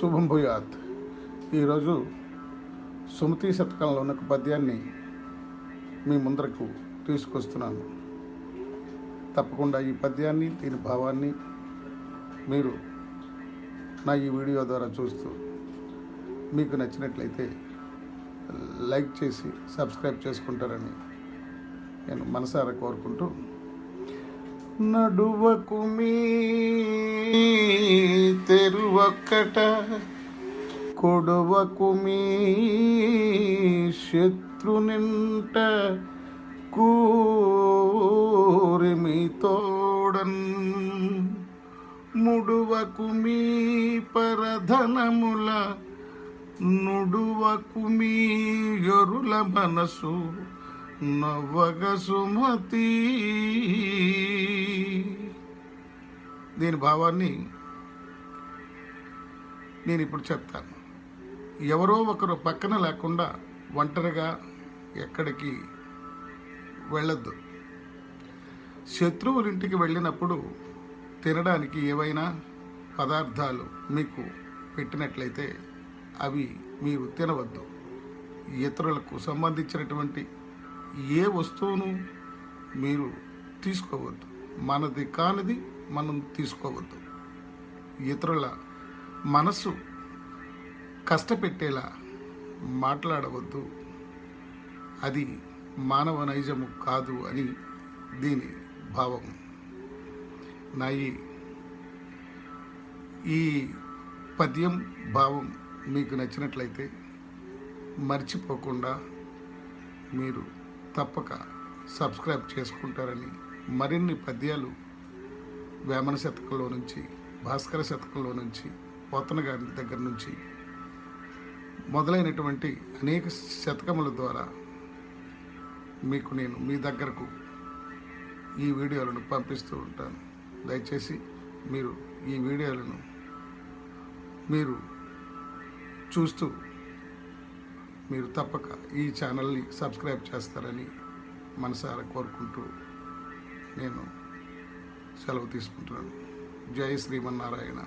శుభం భూయాత్. ఈరోజు సుమతి శతకంలో ఉన్న ఒక పద్యాన్ని మీ ముందరకు తీసుకొస్తున్నాను. తప్పకుండా ఈ పద్యాన్ని దీని భావాన్ని మీరు నా ఈ వీడియో ద్వారా చూస్తూ మీకు నచ్చినట్లయితే లైక్ చేసి సబ్స్క్రైబ్ చేసుకుంటారని నేను మనసారా కోరుకుంటూ నడువకు మీ ఒక్కట కొడవకు మీ శత్రునింట కూరి మీ తోడన్. ముడువకు మీ పరధనముల నుడువకు మీ యొరుల మనసు నవ్వగ సుమతి. దీని భావాన్ని నేను ఇప్పుడు చెప్తాను. ఎవరో ఒకరు పక్కన లేకుండా ఒంటరిగా ఎక్కడికి వెళ్ళొద్దు. శత్రువులింటికి వెళ్ళినప్పుడు తినడానికి ఏవైనా పదార్థాలు మీకు పెట్టినట్లయితే అవి మీరు తినవద్దు. ఇతరులకు సంబంధించినటువంటి ఏ వస్తువును మీరు తీసుకోవద్దు. మనది కానిది మనం తీసుకోవద్దు. ఇతరుల మనసు కష్టపెట్టేలా మాట్లాడవద్దు. అది మానవ నైజము కాదు అని దీని భావం. నా ఈ ఈ పద్యం భావం మీకు నచ్చినట్లయితే మర్చిపోకుండా మీరు తప్పక సబ్స్క్రైబ్ చేసుకుంటారని మరిన్ని పద్యాలు వేమన శతకంలో నుంచి భాస్కర శతకంలో నుంచి పోతన గారి దగ్గర నుంచి మొదలైనటువంటి అనేక శతకముల ద్వారా మీకు నేను మీ దగ్గరకు ఈ వీడియోలను పంపిస్తూ ఉంటాను. దయచేసి మీరు ఈ వీడియోలను మీరు చూస్తూ మీరు తప్పక ఈ ఛానల్ని సబ్స్క్రైబ్ చేస్తారని మనసారా కోరుకుంటూ నేను సెలవు తీసుకుంటున్నాను. జై శ్రీమన్నారాయణ.